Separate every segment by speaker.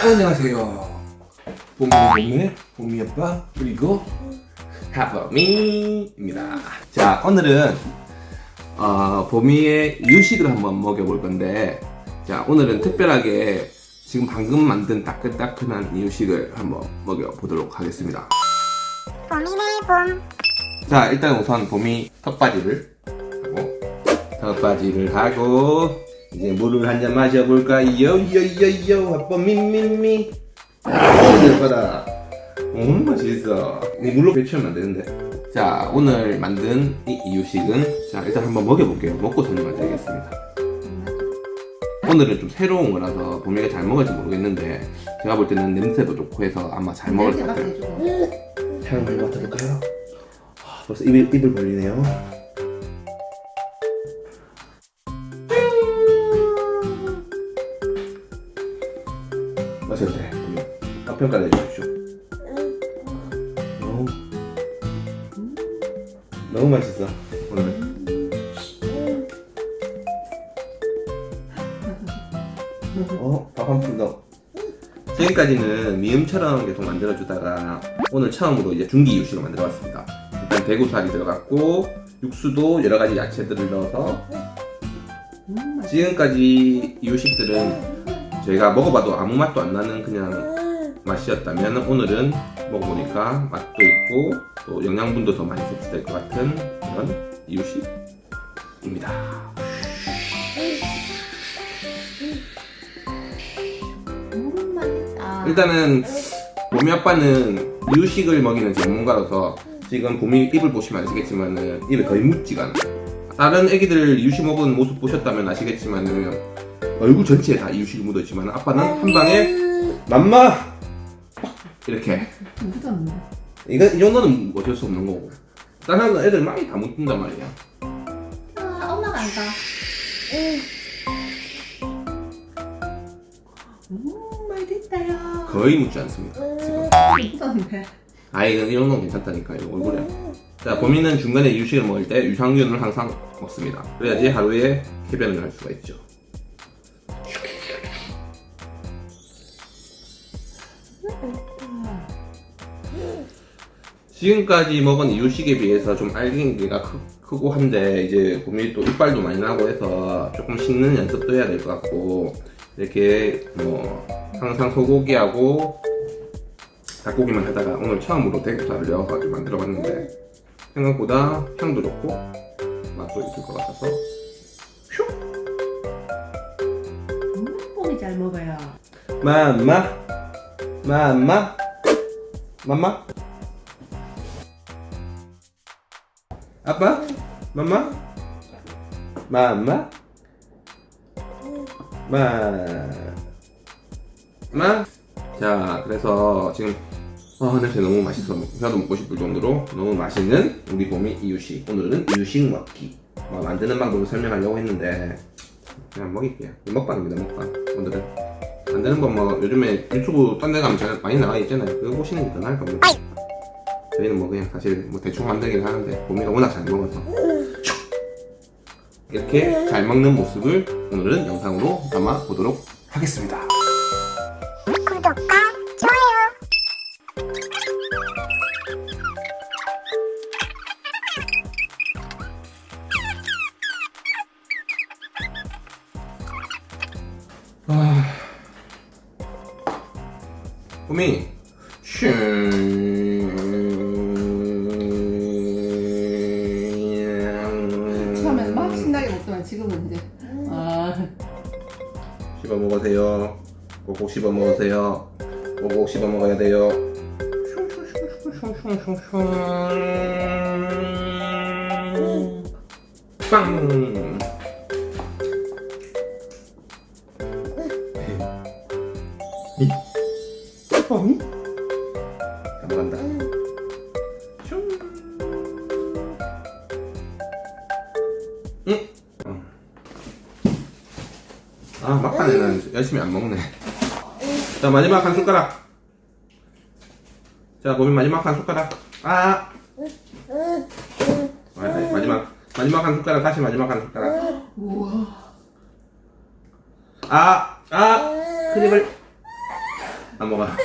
Speaker 1: 안녕하세요. 봄이 봄의 봄이 아빠 그리고 하버미입니다. 자 오늘은 어, 봄이의 유식을 한번 먹여볼 건데 자 오늘은 특별하게 지금 방금 만든 따끈따끈한 이유식을 한번 먹여보도록 하겠습니다.
Speaker 2: 봄이네 봄
Speaker 1: 자 일단 우선 봄이 턱받이를 하고 턱받이를 하고 이제 물을 한 잔 마셔볼까 요? 요요요. 아빠 미미미. 어우 봐라. 너무 맛있어. 이 물로 배치우면 안 되는데. 자 오늘 만든 이 이유식은 자 일단 한번 먹여볼게요. 먹고 설명을 드리겠습니다. 오늘은 좀 새로운 거라서 봄이가 잘 먹을지 모르겠는데 제가 볼 때는 냄새도 좋고 해서 아마 잘 먹을 것 같아요. 향을 맡아볼까요? 아, 벌써 입을, 입을 벌리네요. 평가를 해주십시오. 너무, 너무 맛있어, 오늘. 어, 밥 한 푼 더. 지금까지는 미음처럼 계속 만들어주다가 오늘 처음으로 이제 중기 육식을 만들어봤습니다. 일단 대구살이 들어갔고 육수도 여러 가지 야채들을 넣어서 지금까지 이유식들은 저희가 먹어봐도 아무 맛도 안 나는 그냥 맛이었다면 오늘은 먹어보니까 맛도 있고 또 영양분도 더 많이 섭취될 것 같은 그런 이유식입니다.
Speaker 3: 맛있다.
Speaker 1: 일단은 봄이 아빠는 이유식을 먹이는 전문가로서 지금 봄이 입을 보시면 아시겠지만은 입에 거의 묻지가 않아요. 다른 애기들 이유식 먹은 모습 보셨다면 아시겠지만은 얼굴 전체에 다 이유식이 묻어있지만 아빠는 한 방에 맘마 이렇게
Speaker 3: 묻었네.
Speaker 1: 이거 이 정도는 어쩔 수 없는 거고 다른 애들 많이 다 묻는단 말이야.
Speaker 3: 아, 엄마가 안 가. 음, 맛있다요.
Speaker 1: 거의 묻지 않습니다. 지금.
Speaker 3: 묻었네.
Speaker 1: 아이 이 정도는 괜찮다니까 요 얼굴에 자 범인은 중간에 이유식을 먹을 때 유산균을 항상 먹습니다 그래야지 하루에 흡연을 할 수가 있죠 지금까지 먹은 이유식에 비해서 좀 알갱이가 크, 크고 한데 이제 봄이 또 이빨도 많이 나고 해서 조금 씻는 연습도 해야 될 것 같고 이렇게 뭐 항상 소고기하고 닭고기만 하다가 오늘 처음으로 대구살을 넣어가지고 만들어봤는데 생각보다 향도 좋고 맛도 있을 것 같아서
Speaker 3: 음, 봄이 잘 먹어요.
Speaker 1: 맘마 맘마 맘마 아빠 맘마 맘마 마. 자, 그래서 지금 아 냄새 너무 맛있어. 회도 먹고 싶을 정도로 너무 맛있는 우리 봄이 이유식. 오늘은 이유식 먹기. 뭐 만드는 방법을 설명하려고 했는데 그냥 먹일게요. 이 먹방입니다, 먹방. 오늘은 만드는 법 뭐 요즘에 유튜브 딴 데 가면 잘 많이 나와 있잖아요. 그거 보시는 게 더 나을 겁니다. 저희는 뭐 그냥 사실 뭐 대충 만들긴 하는데 봄이가 워낙 잘 먹어서. 이렇게 잘 먹는 모습을 오늘은 영상으로 담아 보도록 하겠습니다.
Speaker 2: 구독과 좋아요.
Speaker 1: 아... 봄이 슈...
Speaker 3: 지금은 이제 아,
Speaker 1: 씹어 먹으세요. 꼭꼭 씹어 먹으세요. 꼭꼭 씹어 먹어야 돼요. 빵. 빵. 넘어간다. 아 막판에는 열심히 안 먹네. 자 마지막 한 숟가락. 자 고민 마지막 한 숟가락. 아, 아아. 마지막 마지막 한 숟가락 다시 마지막 한 숟가락.
Speaker 3: 우와.
Speaker 1: 아아! 아, 아! 크림을. 안 먹어. 자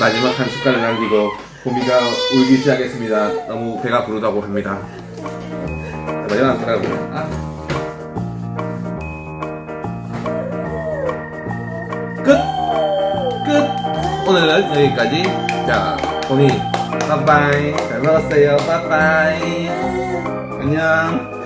Speaker 1: 마지막 한 숟가락 남기고 고미가 울기 시작했습니다. 너무 배가 부르다고 합니다. 마지막 한 숟가락 아. 오늘은 여기까지. 자, 고니, 빠빠이. 잘 먹었어요. 빠빠이. 안녕.